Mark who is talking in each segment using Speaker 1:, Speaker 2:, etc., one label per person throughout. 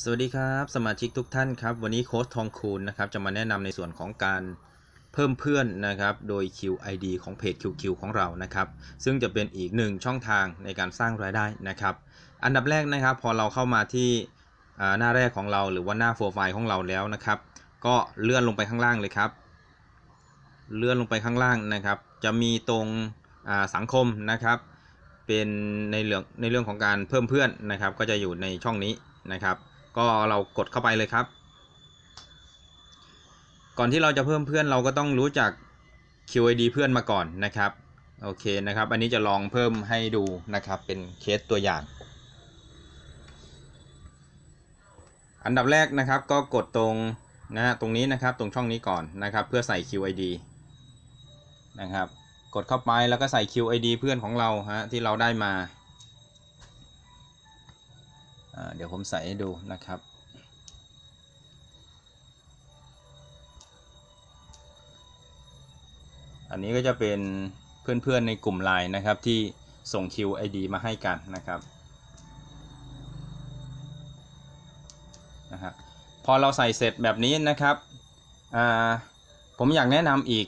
Speaker 1: สวัสดีครับสมาชิกทุกท่านครับ วันนี้โค้ชทองคูณนะครับจะมาแนะนำในส่วนของการเพิ่มเพื่อนนะครับโดย QID ของเพจ QQ ของเรานะครับ ซึ่งจะเป็นอีกหนึ่งช่องทางในการสร้างรายได้นะครับ อันดับแรกนะครับ พอเราเข้ามาที่หน้าแรกของเราหรือว่าหน้าโปรไฟล์ของเราแล้วนะครับ ก็เลื่อนลงไปข้างล่างเลยครับ เลื่อนลงไปข้างล่างนะครับ จะมีตรงสังคมนะครับ เป็นในเรื่องในเรื่องของการเพิ่มเพื่อนนะครับ ก็จะอยู่ในช่องนี้นะครับ ก็เรากดเข้าไปเลยครับ ก่อนที่เราจะเพิ่มเพื่อนเราก็ต้องรู้จัก QID เพื่อนมาก่อนนะครับ โอเคนะครับ อันนี้จะลองเพิ่มให้ดูนะครับ เป็นเคสตัวอย่าง อันดับแรกนะครับก็กดตรงนะตรงนี้นะครับตรงช่องนี้ก่อนนะครับ เพื่อใส่ QID นะครับ กดเข้าไปแล้วก็ใส่ QID เพื่อนของเราฮะที่เราได้มา เดี๋ยวผมใส่ให้ดูนะครับ อันนี้ก็จะเป็นเพื่อนๆในกลุ่มไลน์นะครับที่ส่ง QID มาให้กันนะครับนะครับ พอเราใส่เสร็จแบบนี้นะครับอ่าผมอยากแนะนำอีก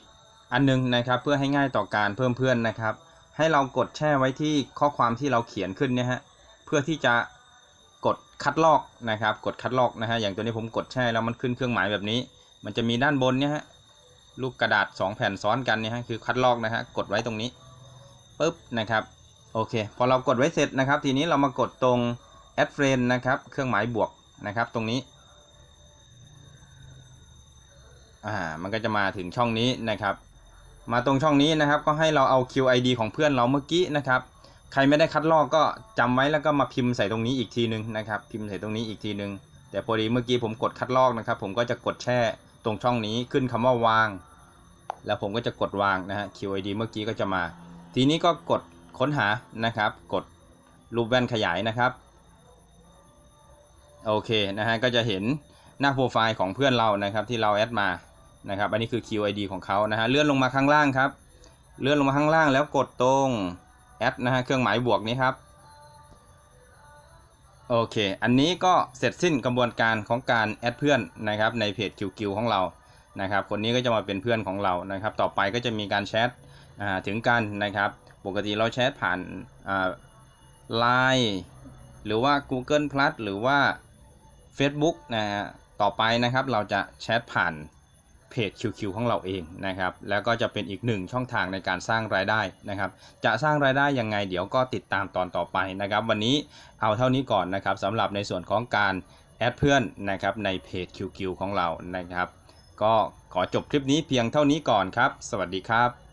Speaker 1: อันนึงนะครับเพื่อให้ง่ายต่อการเพิ่มเพื่อนนะครับ ให้เรากดแช่ไว้ที่ข้อความที่เราเขียนขึ้นเนี่ยฮะเพื่อที่จะ คัดลอกนะครับ กดคัดลอกนะฮะอย่างตัวนี้ผมกดแช่แล้วมันขึ้นเครื่องหมายแบบนี้ มันจะมีด้านบนเนี่ยฮะลูกกระดาษ 2 แผ่นซ้อนกันเนี่ยฮะคือคัดลอกนะฮะกดไว้ตรงนี้ปุ๊บนะครับโอเค พอเรากดไว้เสร็จนะครับ ทีนี้เรามากดตรง add friend นะครับเครื่องหมายบวกนะครับตรงนี้อ่ามันก็จะมาถึงช่องนี้นะครับ มาตรงช่องนี้นะครับก็ให้เราเอา QID ของเพื่อนเราเมื่อกี้นะครับ ใครไม่ได้คัดลอกก็จำไว้แล้วก็มาพิมพ์ใส่ตรงนี้อีกทีนึงนะครับ พิมพ์ใส่ตรงนี้อีกทีนึง แต่พอดีเมื่อกี้ผมกดคัดลอกนะครับ ผมก็จะกดแช่ตรงช่องนี้ขึ้นคำว่าวาง แล้วผมก็จะกดวางนะฮะ QID เมื่อกี้ก็จะมา ทีนี้ก็กดค้นหานะครับ กดรูปแว่นขยายนะครับ โอเคนะฮะก็จะเห็นหน้าโปรไฟล์ของเพื่อนเรานะครับที่เราแอดมานะครับ อันนี้คือ QID ของเขานะฮะเลื่อนลงมาข้างล่างครับ เลื่อนลงมาข้างล่างแล้วกดตรง แอดนะฮะเครื่องหมายบวกนี้ครับโอเค อันนี้ก็เสร็จสิ้นกระบวนการของการแอดเพื่อนนะครับในเพจ QQ ของเรานะครับ คนนี้ก็จะมาเป็นเพื่อนของเรานะครับ ต่อไปก็จะมีการแชทถึงกันนะครับ ปกติเราแชทผ่านอ่า Line หรือว่า Google Plus หรือว่า Facebook นะฮะ ต่อไปนะครับเราจะแชทผ่าน เพจ QQ ของเราเองนะครับ แล้วก็จะเป็นอีกหนึ่งช่องทางในการสร้างรายได้นะครับ จะสร้างรายได้ยังไงเดี๋ยวก็ติดตามตอนต่อไปนะครับ วันนี้เอาเท่านี้ก่อนนะครับสำหรับในส่วนของการแอดเพื่อนนะครับในเพจ QQ ของเรานะครับ ก็ขอจบคลิปนี้เพียงเท่านี้ก่อนครับ สวัสดีครับ